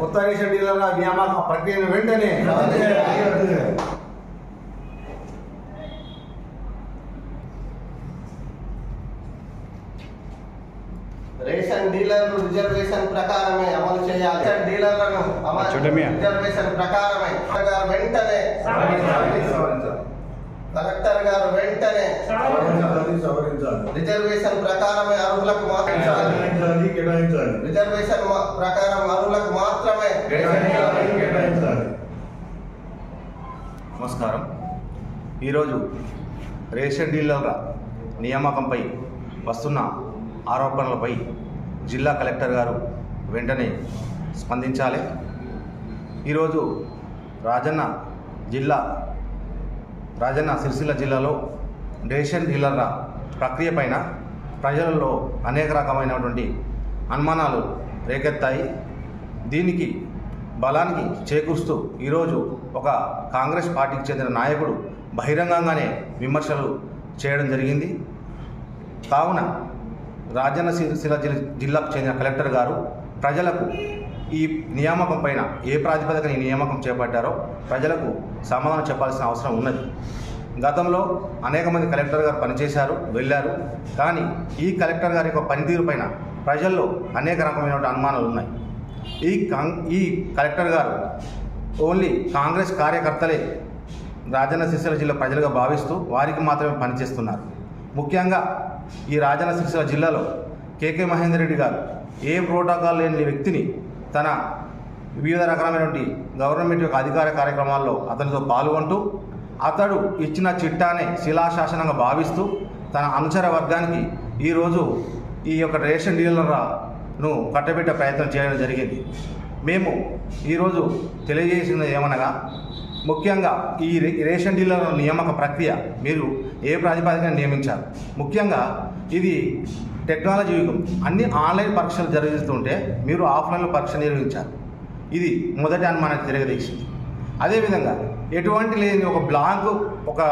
కొత్త రేషన్ డీలర్ల నియామక ప్రక్రియను వెంటనే రేషన్ డీలర్లు రిజర్వేషన్ ప్రకారమే అమలు చేయాలి రేషన్ డీలర్లను అమలు చూడమియా. రిజర్వేషన్ ప్రకారమే కలెక్టర్ గారు వెంటనే కలెక్టర్ గారు వెంటనే రిజర్వేషన్ ప్రకారమే అర్హులకు మాత్రమే రిజర్వేషన్ ప్రకారం అర్హులకు మాత్రమే నమస్కారం. ఈరోజు రేషన్ డీలర్ల నియామకంపై వస్తున్న ఆరోపణలపై జిల్లా కలెక్టర్ గారు వెంటనే స్పందించాలి. ఈరోజు రాజన్న జిల్లా రాజన్న సిరిసిల్ల జిల్లాలో డెసిషన్ డీలర్ల ప్రక్రియ పైన ప్రజలలో అనేక రకమైనటువంటి అనుమానాలు రేకెత్తాయి. దీనికి బలానికి చేకూరుస్తూ ఈరోజు ఒక కాంగ్రెస్ పార్టీకి చెందిన నాయకుడు బహిరంగంగానే విమర్శలు చేయడం జరిగింది. కావున రాజన్న సిరిసిల్ల జిల్లాకు చెందిన కలెక్టర్ గారు ప్రజలకు ఈ నియామకం పైన ఏ ప్రాతిపదికన ఈ నియామకం చేపట్టారో ప్రజలకు సమాధానం చెప్పాల్సిన అవసరం ఉన్నది. గతంలో అనేక మంది కలెక్టర్ గారు పనిచేశారు వెళ్ళారు. కానీ ఈ కలెక్టర్ గారి యొక్క పనితీరు పైన ప్రజల్లో అనేక రకమైనటువంటి అనుమానాలు ఉన్నాయి. ఈ కాంగ్ ఈ కలెక్టర్ గారు ఓన్లీ కాంగ్రెస్ కార్యకర్తలే రాజన్న సిరిసిల్ల జిల్లా ప్రజలుగా భావిస్తూ వారికి మాత్రమే పనిచేస్తున్నారు. ముఖ్యంగా ఈ రాజన్న సిరిసిల్ల జిల్లాలో కేకే మహేందర్ రెడ్డి గారు ఏ ప్రోటోకాల్ లేని వ్యక్తిని తన వివిధ రకాలైనటువంటి గవర్నమెంట్ యొక్క అధికార కార్యక్రమాల్లో అతనితో పాల్గొంటూ అతడు ఇచ్చిన చిట్టానే శిలాశాసనంగా భావిస్తూ తన అనుచర వర్గానికి ఈరోజు ఈ యొక్క రేషన్ డీలర్ను కట్టబెట్టే ప్రయత్నం చేయడం జరిగింది. మేము ఈరోజు తెలియజేసినది ఏమనగా ముఖ్యంగా ఈ రే- రేషన్ డీలర్ నియామక ప్రక్రియ మీరు ఏ ప్రాతిపదికన నియమించారు? ముఖ్యంగా ఇది టెక్నాలజీ యుగం. అన్ని ఆన్లైన్ పరీక్షలు జరుగుతుంటే మీరు ఆఫ్లైన్లో పరీక్ష నిర్వహించారు. ఇది మొదటి అనుమానానికి తిరగదీసింది. అదేవిధంగా ఎటువంటి లేని ఒక బ్లాంక్ ఒక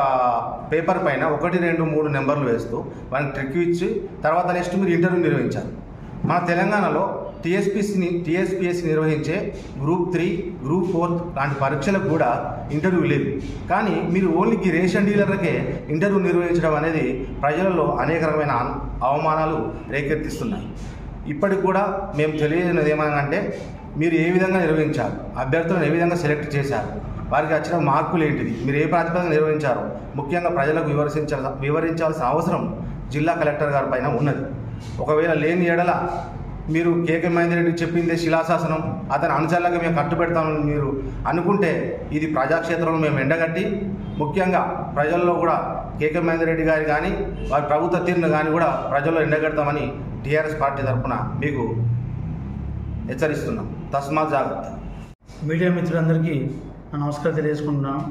పేపర్ పైన ఒకటి రెండు మూడు నెంబర్లు వేస్తూ వానికి ట్రిక్ ఇచ్చి తర్వాత నెక్స్ట్ మీరు ఇంటర్వ్యూ నిర్వహించారు. మన తెలంగాణలో టీఎస్పీసీని టీఎస్పీఎస్సీ నిర్వహించే గ్రూప్ త్రీ గ్రూప్ ఫోర్త్ లాంటి పరీక్షలకు కూడా ఇంటర్వ్యూ లేదు. కానీ మీరు ఓన్లీ రేషన్ డీలర్లకే ఇంటర్వ్యూ నిర్వహించడం అనేది ప్రజలలో అనేక రకమైన అవమానాలు రేకెత్తిస్తున్నాయి. ఇప్పటికి కూడా మేము తెలియజేసినది ఏమనంటే మీరు ఏ విధంగా నిర్వహించారు? అభ్యర్థులను ఏ విధంగా సెలెక్ట్ చేశారు? వారికి వచ్చిన మార్కులు ఏంటిది? మీరు ఏ ప్రాతిపదికన నిర్వహించారు? ముఖ్యంగా ప్రజలకు వివరించాల్సిన వివరించాల్సిన అవసరం జిల్లా కలెక్టర్ గారి పైన ఉన్నది. ఒకవేళ లేని ఎడల మీరు కేకే మహేందర్ రెడ్డి చెప్పిందే శిలాశాసనం అతని అనుచరులకు మేము కట్టుబెడతామని మీరు అనుకుంటే ఇది ప్రజాక్షేత్రంలో మేము ఎండగట్టి ముఖ్యంగా ప్రజల్లో కూడా కేకే మహేందర్ రెడ్డి గారి కానీ వారి ప్రభుత్వ తీరును కానీ కూడా ప్రజల్లో ఎండగడతామని టీఆర్ఎస్ పార్టీ తరఫున మీకు హెచ్చరిస్తున్నాం. తస్మాత్ జాగ్రత్త. మీడియా మిత్రులందరికీ నా నమస్కారం తెలియజేసుకుంటున్నాను.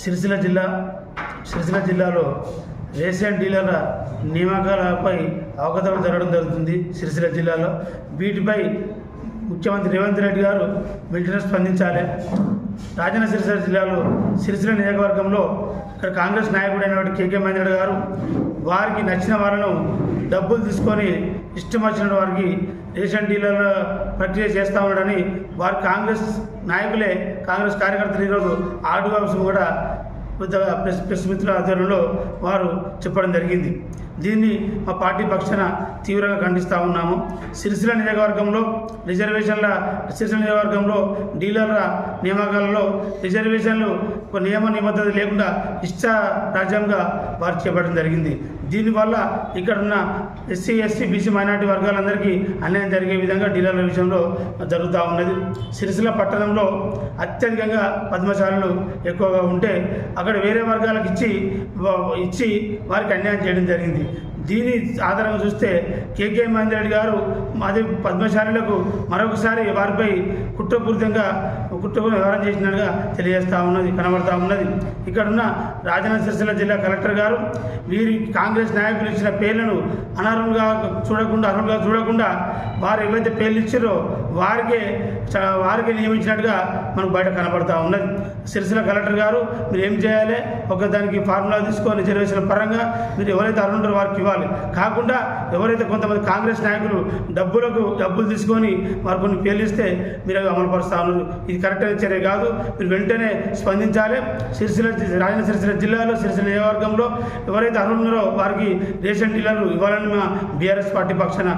సిరిసిల్ల జిల్లా సిరిసిల్ల జిల్లాలో రేషన్ డీలర్ల నియామకాలపై అవగతం జరగడం జరుగుతుంది సిరిసిల్ల జిల్లాలో. వీటిపై ముఖ్యమంత్రి రేవంత్ రెడ్డి గారు వెంటనే స్పందించాలి. రాజన్న సిరిసిల్ల జిల్లాలో సిరిసిల్ల నియోజకవర్గంలో ఇక్కడ కాంగ్రెస్ నాయకుడైనటువంటి కేకే మహేంద్ర గారు వారికి నచ్చిన వారిను డబ్బులు తీసుకొని ఇష్టం వచ్చిన వారికి రేషన్ డీలర్ల ప్రక్రియ చేస్తూ ఉండడని వారు కాంగ్రెస్ నాయకులే కాంగ్రెస్ కార్యకర్తలు ఈరోజు ఆర్డీఓ ఆఫీస్ కూడా పెద్ద ప్రెస్ ప్రెస్ మిత్రుల ఆధ్వర్యంలో వారు చెప్పడం జరిగింది. దీన్ని మా పార్టీ పక్షాన తీవ్రంగా ఖండిస్తూ ఉన్నాము. సిరిసిల్ల నియోజకవర్గంలో రిజర్వేషన్ల సిరిసిల్ల నియోజకవర్గంలో డీలర్ల నియామకాలలో రిజర్వేషన్లు ఒక నియమ నిబద్ధత లేకుండా ఇష్ట రాజ్యంగా వారు చేపట్టడం జరిగింది. దీనివల్ల ఇక్కడ ఉన్న ఎస్సీ బీసీ మైనార్టీ వర్గాలందరికీ అన్యాయం జరిగే విధంగా డీలర్ల విషయంలో జరుగుతూ ఉన్నది. సిరిసిల్ల పట్టణంలో అత్యధికంగా పద్మశాలలు ఎక్కువగా ఉంటే అక్కడ వేరే వర్గాలకు ఇచ్చి ఇచ్చి వారికి అన్యాయం చేయడం జరిగింది. దీని ఆధారంగా చూస్తే కేకే మహేందర్ రెడ్డి గారు మాది పద్మశాలులకు మరొకసారి వారిపై కుట్రపూరితంగా కుట్రపూరిత వ్యవహారం చేసినట్టుగా తెలియజేస్తూ ఉన్నది కనబడతా ఉన్నది. ఇక్కడున్న రాజన్న సిరిసిల్ల జిల్లా కలెక్టర్ గారు వీరి కాంగ్రెస్ నాయకులు ఇచ్చిన పేర్లను అనర్హులుగా చూడకుండా అర్హులుగా చూడకుండా వారు ఏవైతే పేర్లు ఇచ్చారో వారికే వారికే నియమించినట్టుగా మనకు బయట కనబడతా ఉన్నది. సిరిసిల్ల కలెక్టర్ గారు మీరు ఏం చేయాలి? ఒక దానికి ఫార్ములా తీసుకొని రిజర్వేషన్ పరంగా మీరు ఎవరైతే అర్హులు వారికి ఇవ్వాలి. కాకుండా ఎవరైతే కొంతమంది కాంగ్రెస్ నాయకులు డబ్బులకు డబ్బులు తీసుకొని వారు కొన్ని పేలిస్తే మీరు అవి అమలు ఉన్నారు. ఇది కరెక్ట్ అయిన చర్య కాదు. మీరు వెంటనే స్పందించాలి. సిరిసిల్ల రాజన్న సిరిసిల్ల జిల్లాలో సిరిసిల్ల నియోజకవర్గంలో ఎవరైతే అర్హులున్నారో వారికి రేషన్ డీలర్లు ఇవ్వాలని మా బీఆర్ఎస్ పార్టీ పక్షాన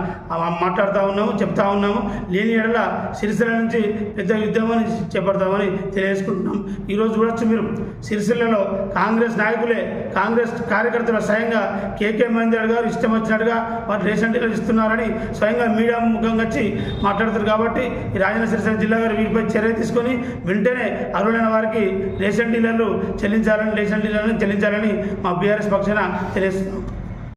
మాట్లాడుతూ ఉన్నాము చెప్తా ఉన్నాము. లేని ఎడల సిరిసిల్ల నుంచి పెద్ద యుద్ధమని చేపడతామని తెలియజేసుకుంటున్నాం. ఈరోజు చూడొచ్చు మీరు సిరిసిల్లలో కాంగ్రెస్ నాయకులే కాంగ్రెస్ కార్యకర్తల స్వయంగా కేకే మహేందర్ గారు ఇష్టం వచ్చినట్టుగా వారు రేషన్ డీలర్ ఇస్తున్నారని స్వయంగా మీడియా ముఖంగా వచ్చి మాట్లాడుతారు కాబట్టి ఈ రాజన్న సిరిసిల్ల జిల్లా గారు వీటిపై చర్య తీసుకొని వెంటనే అర్హులైన వారికి రేషన్ డీలర్లు చెల్లించాలని రేషన్ డీలర్లను చెల్లించాలని మా బీఆర్ఎస్ పక్షాన తెలియజేస్తున్నాం.